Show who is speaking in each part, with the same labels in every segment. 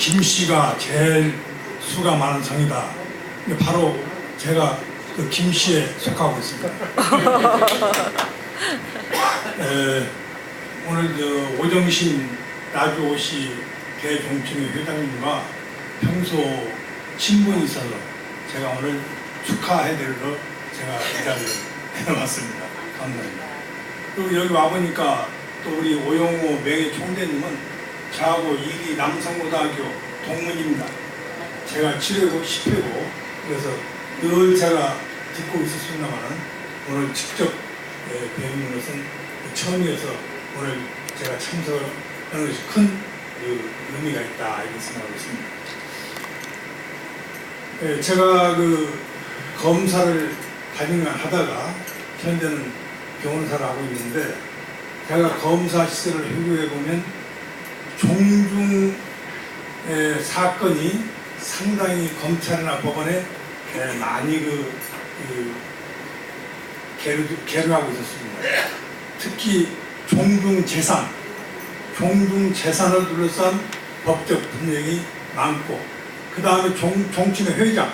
Speaker 1: 김 씨가 제일 수가 많은 성이다. 바로 제가 그 김 씨에 속하고 있습니다. 에, 오늘 저 오정신 라디오시 대종친회 회장님과 평소 친분이 있어서 제가 오늘 축하해드리러 제가 이 자리에 해왔습니다. 감사합니다. 그리고 여기 와보니까 또 우리 오영호 명예 총재님은 저하고 이리 남성고등학교 동문입니다. 제가 7회고 10회고 그래서 늘 제가 듣고 있었습니다만은 오늘 직접 예, 뵙는 것은 처음이어서 오늘 제가 참석하는 것이 큰 그, 의미가 있다 이렇게 생각하고 있습니다. 예, 제가 그 검사를 다니만 하다가 현재는 병원사를 하고 있는데 제가 검사 시절을 회고해 보면 종중 에, 사건이 상당히 검찰이나 법원에 에, 많이 그, 그 계류, 계류하고 있었습니다. 특히 종중 재산, 종중 재산을 둘러싼 법적 분쟁이 많고 그 다음에 종, 종친의 회장,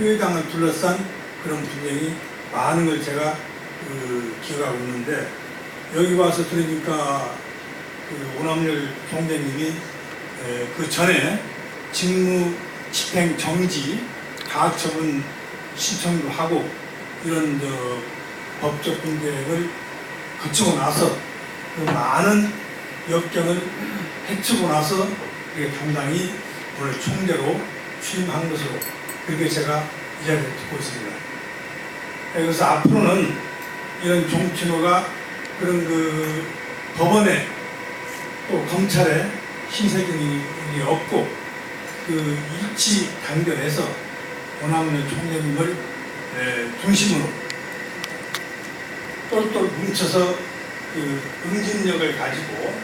Speaker 1: 회장을 둘러싼 그런 분쟁이 많은 걸 제가 그 기억하고 있는데 여기 와서 들으니까 그 오남열 총재님이 에, 그 전에 직무 집행 정지 가처분 신청도 하고 이런 저 법적 분쟁을 거치고 나서 그 많은 역경을 헤치고 나서 당당히 오늘 총재로 취임한 것으로 그렇게 제가 이야기를 듣고 있습니다. 그래서 앞으로는 이런 종친호가 그런 그 법원에 또 검찰에 신세경이 없고 그 일치 단결해서 원하는 총장님을 에, 중심으로 똘똘 뭉쳐서 그 응집력을 가지고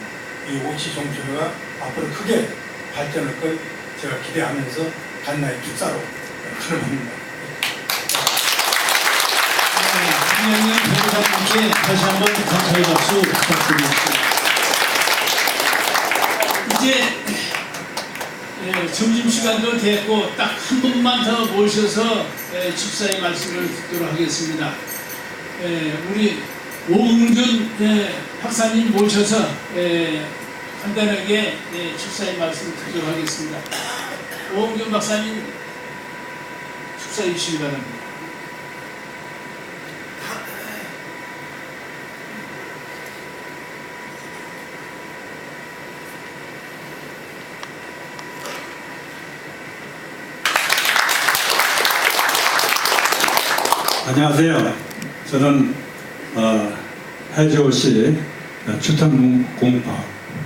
Speaker 1: 이 오치 종친호가 앞으로 크게 발전할 걸 제가 기대하면서 간나의 축사로 가름합니다.
Speaker 2: 김영민 변호사님께 다시 한번 감사의 박수 부탁드리겠습니다. 이제 예, 점심시간도 됐고 딱 한 분만 더 모셔서 예, 축사의 말씀을 듣도록 하겠습니다. 예, 우리 오응준 예, 박사님 모셔서 예, 간단하게 예, 축사의 말씀을 듣도록 하겠습니다. 오응준 박사님 축사해 주시기 바랍니다.
Speaker 3: 안녕하세요. 저는 어, 해저시 주탄공파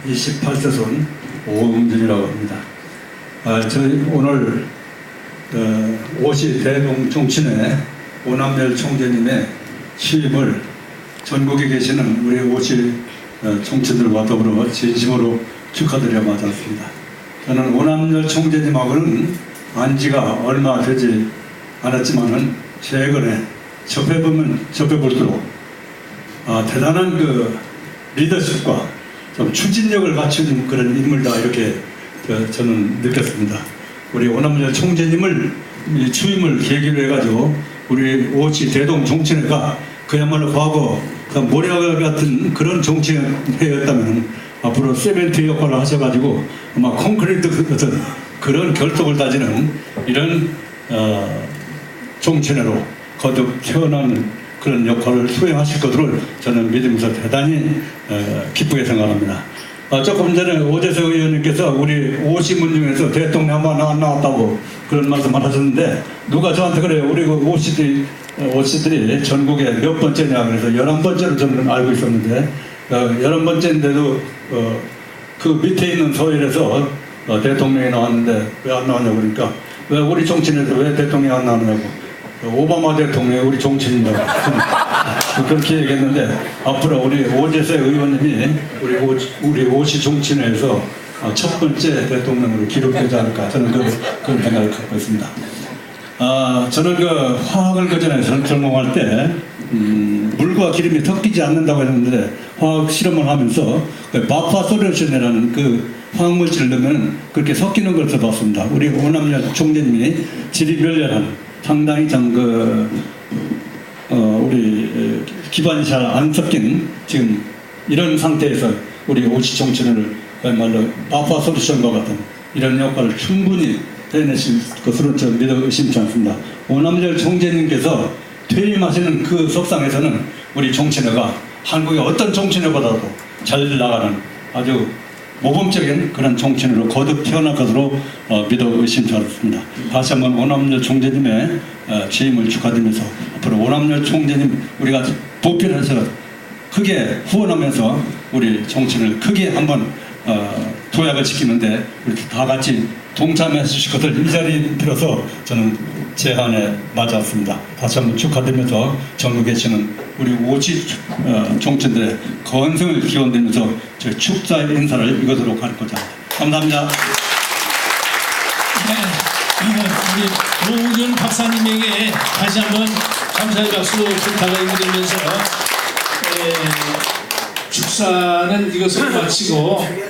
Speaker 3: 28세손 오응준이라고 합니다. 아, 저희 오늘 어, 오시 대동 정친회 오남열 총재님의 취임을 전국에 계시는 우리 오시 어, 총치들과 더불어 진심으로 축하드려 마쳤습니다. 저는 오남열 총재님하고는 안지가 얼마 되지 않았지만은 최근에 접해보면 접해볼수록 아, 대단한 그 리더십과 좀 추진력을 갖춘 그런 인물다 이렇게 저, 저는 느꼈습니다. 우리 오남열 총재님을 이 취임을 계기로 해가지고 우리 오치 대동 정치회가 그야말로 과거 그 모래알 같은 그런 정치회였다면 앞으로 세멘트 역할을 하셔가지고 아마 콘크리트 같은 그런 결속을 다지는 이런 어, 정치회로 거듭 태어난 그런 역할을 수행하실 것을 저는 믿으면서 대단히 어, 기쁘게 생각합니다. 어, 조금 전에 오재석 의원님께서 우리 오시문 중에서 대통령 한 번 안 나왔다고 그런 말씀을 하셨는데 누가 저한테 그래요. 우리 그 오시들이 오시들이 전국에 몇 번째냐 그래서 열한 번째로 저는 알고 있었는데 어, 열한 번째인데도 어, 그 밑에 있는 서열에서 어, 대통령이 나왔는데 왜 안 나왔냐고 그러니까 왜 우리 정치인에서 왜 대통령이 안 나왔냐고 오바마 대통령이 우리 정치인이라고 그렇게 얘기했는데 앞으로 우리 오재세 의원님이 우리 오, 우리 오시 정치인에서 어, 첫 번째 대통령으로 기록되지 않을까 저는 그, 그런 생각을 갖고 있습니다. 아, 저는 그 화학을 그 전에 전- 전공할 때 음, 물과 기름이 섞이지 않는다고 했는데 화학 실험을 하면서 그 바파 솔루션이라는 그 화학물질을 넣으면 그렇게 섞이는 걸 써봤습니다. 우리 오남녀 총재님이 지리멸렬한 상당히 참그 어, 우리 에, 기반이 잘 안 섞인 지금 이런 상태에서 우리 오시 정치를 그야말로 마파 솔루션과 같은 이런 역할을 충분히 해내실 것으로 저는 믿어 의심치 않습니다. 오남절 총재님께서 퇴임하시는 그 속상에서는 우리 정치회가 한국의 어떤 정치회보다도 잘 나가는 아주 모범적인 그런 정치인으로 거듭 태어날 것으로 어, 믿어 의심치 않습니다. 다시 한번 오남열 총재님의 어, 취임을 축하드리면서 앞으로 오남열 총재님 우리가 보편해서 크게 후원하면서 우리 정치를 크게 한번 어, 도약을 시키는데 우리 다 같이 동참해 주실 것을 이 자리에 들어서 저는 제안에 맞았습니다. 다시 한번 축하드리면서 전국에 계시는 우리 오지 어, 정치인들의 건승을 기원드리면서 저희 축사 인사를 이것으로 가르고자 합니다. 감사합니다.
Speaker 2: 네, 우리 노웅준 박사님에게 다시 한번 감사의 박수 부탁드리면서 에, 축사는 이것으로 마치고